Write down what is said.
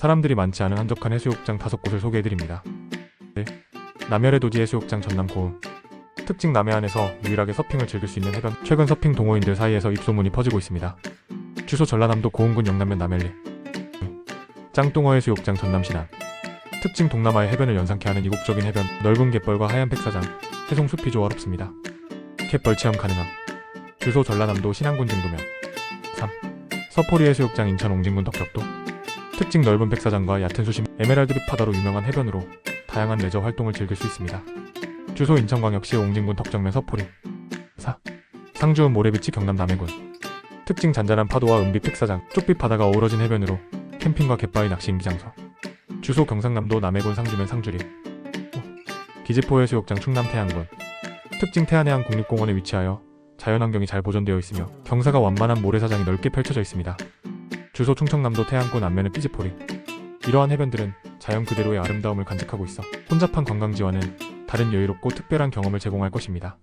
사람들이 많지 않은 한적한 해수욕장 다섯 곳을 소개해드립니다. 네. 남열의 도지 해수욕장 전남 고흥 특징 남해안에서 유일하게 서핑을 즐길 수 있는 해변 최근 서핑 동호인들 사이에서 입소문이 퍼지고 있습니다. 주소 전라남도 고흥군 영남면 남해리 짱뚱어 해수욕장 전남 신안 특징 동남아의 해변을 연상케 하는 이국적인 해변 넓은 갯벌과 하얀 백사장 해송 숲이 조화롭습니다. 갯벌 체험 가능함 주소 전라남도 신안군 진도면 3. 서포리 해수욕장 인천 옹진군 덕적도 특징 넓은 백사장과 얕은 수심 에메랄드빛 바다로 유명한 해변으로 다양한 레저 활동을 즐길 수 있습니다. 주소 인천광역시 옹진군 덕정면 서포리 4. 상주은 모래비치 경남 남해군 특징 잔잔한 파도와 은빛 백사장 쪽빛 바다가 어우러진 해변으로 캠핑과 갯바위 낚시 인기 장소 주소 경상남도 남해군 상주면 상주리 기지포 해수욕장 충남 태안군 특징 태안해안 국립공원에 위치하여 자연환경이 잘 보존되어 있으며 경사가 완만한 모래사장이 넓게 펼쳐져 있습니다. 주소 충청남도 태안군 안면의 삐지포리 이러한 해변들은 자연 그대로의 아름다움을 간직하고 있어 혼잡한 관광지와는 다른 여유롭고 특별한 경험을 제공할 것입니다.